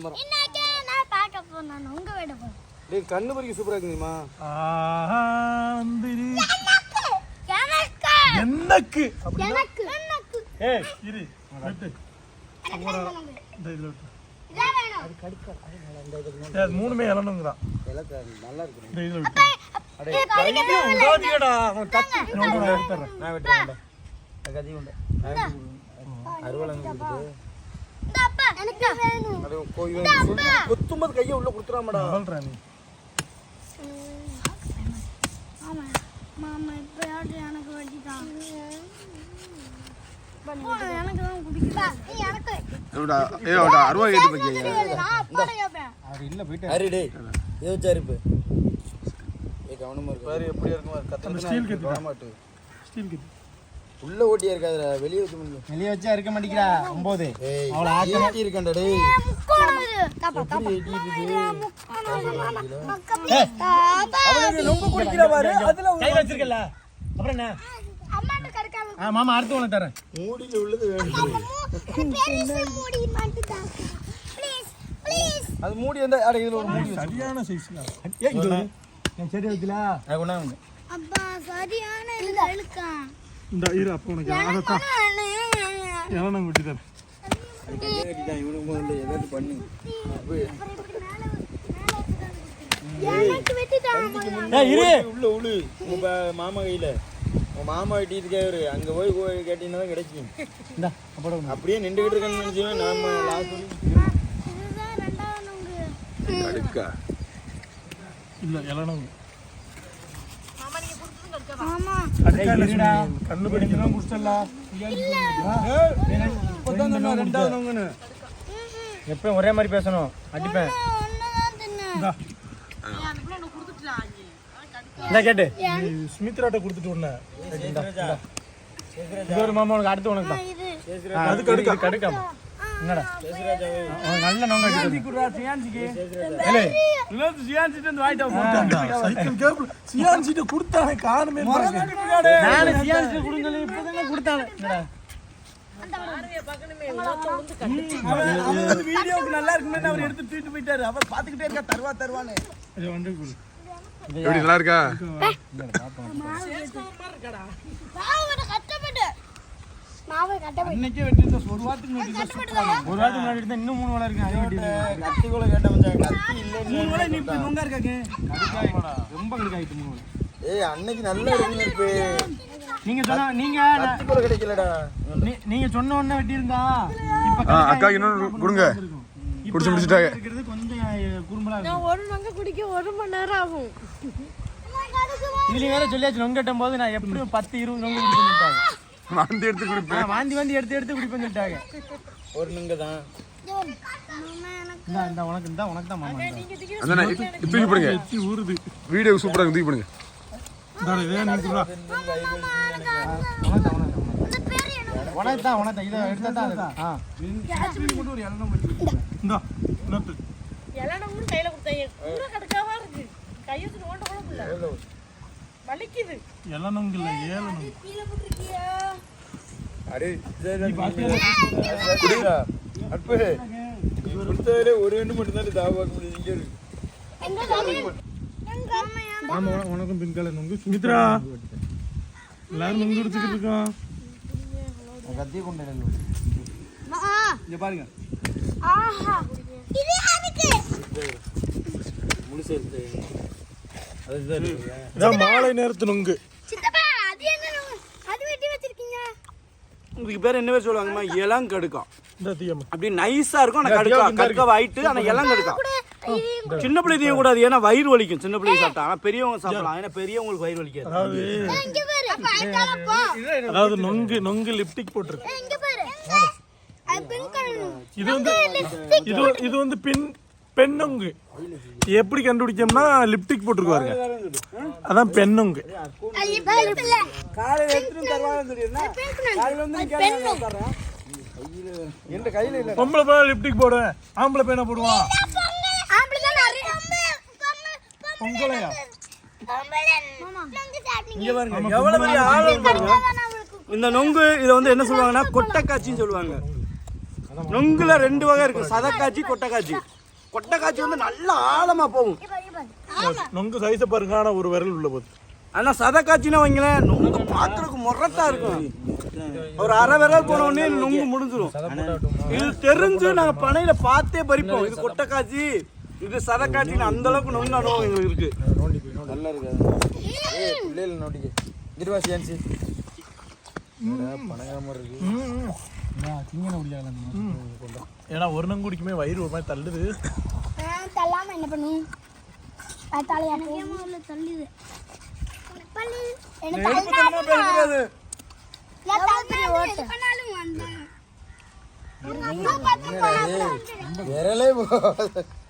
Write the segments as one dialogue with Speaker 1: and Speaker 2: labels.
Speaker 1: இந்த மரம்.
Speaker 2: இன்னைக்கு நான் பார்க்க போனேன் உங்க வீடு போனேன்
Speaker 1: டேய் கண்ணு பறிக்க சூப்பரா இருக்கு தெரியுமா?
Speaker 3: ஆந்திரி
Speaker 2: எனக்கு எனக்கு. எனக்கு.
Speaker 3: ஏ இரு. வெட்டு. இந்த இதுல வெட்டு.
Speaker 2: இதான் வேணும்.
Speaker 3: ஏய், அது மூணுமே இளனுங்கிறான்
Speaker 1: எல்லாம் நல்லா இருக்கு
Speaker 3: இந்த இதுல வெட்டு.
Speaker 1: உடாதீங்கடா அவன் கத்தி.
Speaker 3: நான் எடுத்துறேன்
Speaker 1: நான் வெட்டுறேன் உண்டு.
Speaker 2: அப்பா எனக்கு வேணும்.
Speaker 1: அது கொத்தும்போது கையை உள்ள கொடுத்துறாமடா
Speaker 3: சொல்றேன் நீ.
Speaker 2: ஆமா மாமா இப்ப யாரு எனக்கு வட்டிட்டான் எனக்கு தான் குடிக்கல எனக்கு.
Speaker 4: அருவா கேட்டு போய்
Speaker 2: நான் அப்பாட கேட்பேன்
Speaker 1: அவர் இல்ல போயிட்டு. அரி டேய் இதை வச்சு அரிப்பு ஏ கவனமா இருக்கு. பாரு எப்படி இருக்கும் கத்தன
Speaker 3: ஸ்டீல் கிட்ட
Speaker 1: உள்ள ஓட்டியா இருக்காதுடா வெளிய வைக்க முடியும்
Speaker 5: வெளியே வச்சா இருக்க மாட்டேங்கிறா ஒன்பது
Speaker 1: ஏய்
Speaker 5: அவளை
Speaker 1: அவள ஆட்டி இருக்கண்டா டேய்.
Speaker 2: இது
Speaker 5: மாமா அடுத்து உனக்கு தரேன்.
Speaker 1: மூடில உள்ளது வேணும்.
Speaker 2: பெருசு மூடி மாட்டுதான் ப்ளீஸ் ப்ளீஸ்
Speaker 1: அது மூடி இருந்தா அட இதுல ஒரு மூடி வச்சு
Speaker 3: சரியான சைஸ்
Speaker 5: ஏ இங்க வரு. என் செடி வைக்கல.
Speaker 1: அது கொண்டா வந்து
Speaker 2: அப்பா சரியான இது இழுக்கான்.
Speaker 3: இந்த இரு அப்போ உனக்கு. அதை தான் இளநம் வெட்டி தரேன்
Speaker 1: மாமா கையில. மாமா வெட்டிட்டு கேரு அங்க போய் கேட்டீங்கன்னா தான் கிடைக்கும். அப்படியே நின்றுகிட்டு இருக்கேன்னு நினைச்சீங்கன்னா நாம லாஸ்ட்
Speaker 3: இல்ல இளநம்
Speaker 2: ஆமா
Speaker 3: அடுக்கா இல்ல சுனி. கண்ணு படிக்கலாம் குடிச்சல
Speaker 1: இப்பதான் சொன்னா ரெண்டாவது
Speaker 5: எப்பயும் ஒரே மாதிரி பேசணும். அடிப்பேன். கேட்டு.
Speaker 3: சுமித்ராட்ட கொடுத்துட்டு உடனே.
Speaker 5: ஒரு மாமா உனக்கு அடுத்து உனக்கு தான். அதுக்கு அடுக்க? கடுக்காம என்னடா? நல்ல நோங்க
Speaker 3: சைக்கிள் கேபிள். சியான் சீட்டை கொடுத்தானே காணுமே
Speaker 5: நானு சியான்ஸ் கொடுங்கல இப்பதானே கொடுத்தானே. என்னடா?
Speaker 1: வீடியோக்கு நல்லா இருக்குமே அவர் எடுத்து தூக்கிட்டு போயிட்டாரு. அவர் பாத்துக்கிட்டே இருக்கா தருவா
Speaker 3: வந்து.
Speaker 4: எப்படி நல்லா இருக்கா?
Speaker 2: மாவு
Speaker 1: ஒரு வாரத்துக்கு
Speaker 5: ஒரு வாரத்துக்கு முன்னாடி எடுத்தா இன்னும் மூணு வேலை இருக்கு அதே வெட்டி இருக்கு.
Speaker 1: கத்தி கூட கேட்ட மச்சான் கத்தி இல்ல
Speaker 5: நொங்கா இருக்காங்க ரொம்ப கடுக்காயிட்டு மூணு வேலை
Speaker 1: ஏய் அன்னைக்கு நல்லா இருக்குங்க இப்ப
Speaker 5: நீங்க சொன்னா நீங்க
Speaker 1: கத்தி கூட கிடைக்கலடா.
Speaker 5: நீ- நீங்க சொன்ன உடனே வெட்டி இருந்தா இப்ப
Speaker 4: அக்கா இன்னொன்று கொடுங்க. குடிச்சு முடிச்சிட்டாங்க.
Speaker 5: கொஞ்சம் குறும்பலா இருக்கும்.
Speaker 6: ஒரு நங்க குடிக்க ஒரு மணி நேரம் ஆகும்.
Speaker 5: இதுலயும் வேற சொல்லியாச்சு நொங்க கட்டும் போது நான் எப்படியும் பத்து இருபது நொங்க குடிப்பேன்
Speaker 4: மாந்தி எடுத்து குடிப்பேன்.
Speaker 5: ஆ, வாந்தி வாந்தி எடுத்து எடுத்து குடிப்பேன் சொல்லிட்டாங்க.
Speaker 1: ஒரு நிங்க தான்
Speaker 5: இந்தா உனக்கு இந்த உனக்கு தான் மாமா
Speaker 4: இது தூக்கி போடுங்க.
Speaker 3: எச்சி ஊறுது.
Speaker 4: வீடியோ சூப்பரா இருக்கு தூக்கி போடுங்க.
Speaker 3: இதே நீ குடுடா.
Speaker 5: உனக்கு தான், உனக்கு தான், உனக்கு தான். உனக்கு தான் இதை எடுத்தா தான் அது. ஆ.
Speaker 3: இந்தா, இன்னொருத்து.
Speaker 6: இளநமும் கையில கொடுத்தாங்க கூட கடுக்காவா இருக்கு? கையை நோண்ட கூட முடியல வலிக்குது.
Speaker 3: இல்ல.
Speaker 1: அடே குடிடா அப்பு கொடுத்ததுல ஒரு ரெண்டு மட்டும் தான் தாவாக்க முடியும் இங்க இருக்கு.
Speaker 5: ஆமா உன- உனக்கும் பிங்க் கலர் நொங்கு
Speaker 3: சுமித்ரா! எல்லாரும் நொங்கு எடுத்துக்கிட்டு இருக்கோம்
Speaker 1: கத்தி கொண்டு இங்க பாருங்க. முழுசு
Speaker 3: மாலை நேரத்து நொங்கு
Speaker 2: சித்தப்பா அது என்ன நுங்கு? அது வெட்டி வச்சிருக்கீங்க
Speaker 1: இதுக்கு பேர் என்ன பேர் சொல்லுவாங்கம்மா இளம் கடுக்கம்
Speaker 3: இந்த தீயம்மா.
Speaker 1: அப்படி நைஸா இருக்கும். ஆனா கடுக்கா கடுக்கா வாயிட்டு ஆனா இளம் கடுக்கா சின்ன பிள்ளை தீய கூடாது. ஏன்னா வயிறு வலிக்கும். சின்ன பிள்ளை சாப்பிட்டா. ஆனா பெரியவங்க சாப்பிடலாம். ஏன்னா பெரியவங்களுக்கு வயிறு வலிக்காது.
Speaker 3: அதாவது
Speaker 2: இங்க பாரு. அப்பா அங்க போ.
Speaker 3: அதாவது நொங்கு நொங்கு லிப்டிக் போட்டிருக்கு.
Speaker 2: இங்க பாரு. அது பிங்க் கலர்
Speaker 3: இது வந்து இது இது வந்து பெண் பெண் நொங்கு எப்படி கண்டுபிடிச்சோம்னா லிப்டிக் போட்டிருக்கு பாருங்க அதான் பெண் நொங்கு
Speaker 2: லிப் இல்ல
Speaker 1: காலையில எடுத்துட்டு தருவாங்க தெரியுமா
Speaker 2: பிங்க் நுங்கு.
Speaker 1: காலையில வந்து
Speaker 2: அது பெண் நுங்கு.
Speaker 1: எந்த கையில இல்ல
Speaker 3: பொம்பளை பையன் லிப்டிக் ஆம்பளை போடுவான்
Speaker 2: ஆம்பளை பொம்பளை, பொம்பளை,
Speaker 3: பொங்கலையா.
Speaker 1: இங்க பாருங்க எவ்வளவு பெரிய ஆழம் பாருங்க. இந்த நொங்கு இதை வந்து என்ன சொல்லுவாங்கன்னா கொட்டைக்காட்சின்னு சொல்லுவாங்க. நொங்குல ரெண்டு வகை இருக்கு. சதக்காச்சி கொட்டைக்காச்சி வந்து நல்லா ஆழமா போகும்.
Speaker 3: நொங்கு சைஸை பாருங்க ஆனா ஒரு விரல் உள்ள போகுது
Speaker 1: ஆனா சதக்காச்சின்னா வைங்களேன் நொங்கு பாத்திரக்கு முரட்டா இருக்கும். ஒரு அரை விரல் போன உடனே நொங்கு முடிஞ்சிரும். இது தெரிஞ்சு நாங்க பனையில பார்த்தே பறிப்போம். இது கொட்டைக்காச்சி இது சதக்காச்சின்னு அந்த அளவுக்கு நொங்கு அனுபவம் எங்களுக்கு இருக்கு.
Speaker 5: நல்லா இருக்கு நோட்டிக்கு இருவா சியான்சி. பணங்காம இருக்கு. திங்கன முடியல
Speaker 3: ஏன்னா ஒரு நொங்கு குடிக்குமே வயிறு ஒரு மாதிரி தள்ளுது.
Speaker 2: தள்ளாம என்ன பண்ணும் அது தலையா முதல்ல தள்ளுது.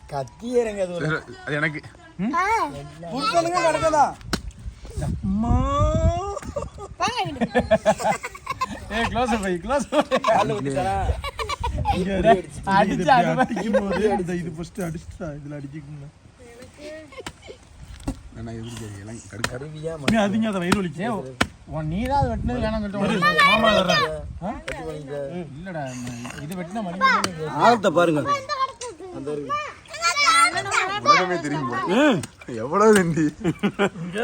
Speaker 5: கத்தி இறங்க
Speaker 4: எனக்கு.
Speaker 3: அம்மா.
Speaker 5: ஏய் க்ளோஸ் பை க்ளோஸ்
Speaker 3: அடிச்சு அடிக்கும் போது இந்த இது ஃபர்ஸ்ட் அடிச்சுட்டா இதுல அடிக்கணும்
Speaker 4: நான் எதிர்க்க எல்லாம் கடுக்க.
Speaker 5: அருவியா
Speaker 3: நீ அதிங்க அதை வயிறு வலிக்கு
Speaker 5: நீ தான் வெட்டினது வேணாம் சொல்லிட்டு
Speaker 3: மாமா தர்றேன்
Speaker 5: இல்லடா இது வெட்டின மணி
Speaker 1: ஆழத்தை பாருங்க.
Speaker 4: உலகமே தெரியும். எவ்வளவு நன்றி
Speaker 3: இங்க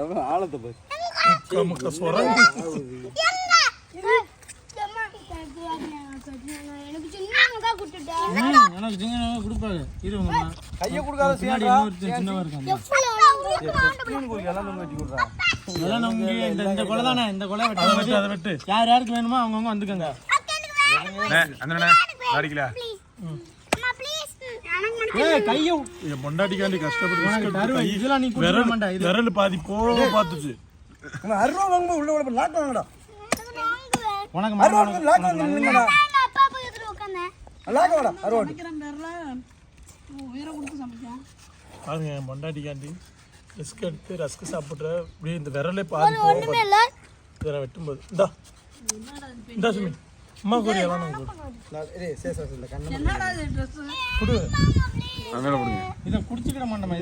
Speaker 1: எவ்வளவு ஆழத்தை பாரு.
Speaker 2: எனக்கு சின்ன
Speaker 5: கொடுப்பாரு இருவங்க
Speaker 1: கையை கொடுக்காத
Speaker 5: இன்னொருத்தன் சின்னவா இருக்கான் இந்த கொலை தானே இந்த கொலை வெட்ட
Speaker 3: அதை வெட்டு
Speaker 5: யார் யாருக்கு வேணுமோ அவங்கவுங்க வந்துக்கோங்க
Speaker 4: அந்த அடிக்கல
Speaker 3: பொண்டாட்டிக்காண்டி கஷ்டப்பட்டு விரல் பாதி போக பார்த்துச்சு
Speaker 1: அருவா வாங்க உள்ள உள்ள லாக் வாங்கடா
Speaker 5: உனக்கு
Speaker 1: லாக் வாங்க நில்லுங்கடா.
Speaker 2: அப்பா பக்கத்துல உட்காந்தேன்
Speaker 1: லாக் வாடா அருவா
Speaker 6: உயிரை கொடுத்து சமைச்சேன்
Speaker 3: பாருங்க என் பொண்டாட்டிக்காண்டி ரிஸ்க் எடுத்து ரஸ்க் சாப்பிட்ற. அப்படியே இந்த விரலே பாதி போக பார்த்து
Speaker 2: இல்ல.
Speaker 3: இதை வெட்டும்போது. இந்தா. இந்தா சுமி. அம்மா கூட எல்லாம் நம்ம கொடு.
Speaker 6: என்னடா இது ட்ரெஸ்
Speaker 3: கொடு.
Speaker 4: அதனால போடுங்க
Speaker 5: இதை குடிச்சுக்கிட மாட்டோமா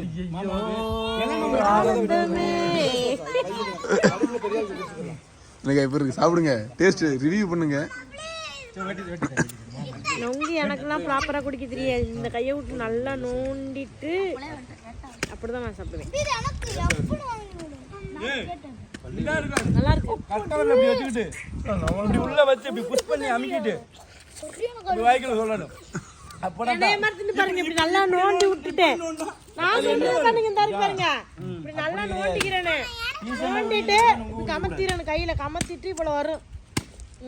Speaker 4: எனக்கு இப்போ இருக்கு. சாப்பிடுங்க. டேஸ்ட் ரிவ்யூ பண்ணுங்க.
Speaker 6: நொங்கு எனக்குலாம் ப்ராப்பராக குடிக்க தெரியாது. இந்த கையை விட்டு நல்லா நோண்டிட்டு அப்படிதான் நான் சாப்பிடுவேன். நல்லா இருக்கும்
Speaker 1: உள்ள வச்சு இப்படி புஷ் பண்ணி அமுக்கிட்டு இப்படி வாய்க்குள்ள சொல்லணும்
Speaker 6: பாருங்க இப்படி நல்லா நோண்டி விட்டுட்டேன். நான் சொல்றது இந்த பாருங்க. இப்படி நல்லா நோண்டிக்கிறேனே. நோண்டிட்டு இப்படி கையில கமத்திட்டு இவ்வளவு வரும்.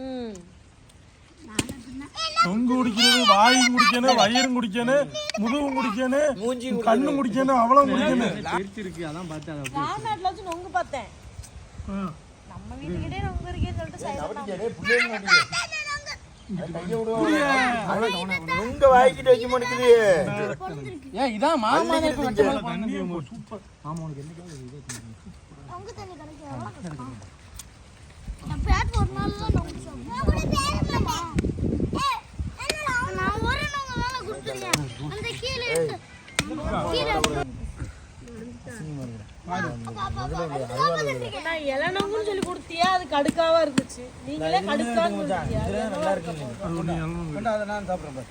Speaker 6: ம்.
Speaker 3: நொங்கு குடிக்கிறது வாயும் குடிக்கணும் வயிறும் குடிக்கணும் முதுகும் குடிக்கணும் கண்ணும் குடிக்கணும் அவ்வளவு குடிக்கணும்
Speaker 5: இருக்கு அதான் பார்த்தேன்
Speaker 6: ராம்நாட்ல வச்சு நொங்கு பார்த்தேன். நம்ம வீட்டுக்கிட்டே நொங்கு இருக்கேன்னு சொல்லிட்டு
Speaker 1: வாய்க்கிட்டு வைக்க மாட்டேங்குது.
Speaker 5: ஏன் இதான் மாமா தான் இப்ப வெட்ட மாதிரி
Speaker 6: நொங்குன்னு சொல்லி கொடுத்தியா? அது கடுக்காவா இருந்துச்சு. நீங்களே கடுக்கான்னு
Speaker 1: அதை நான் சாப்பிட்றேன்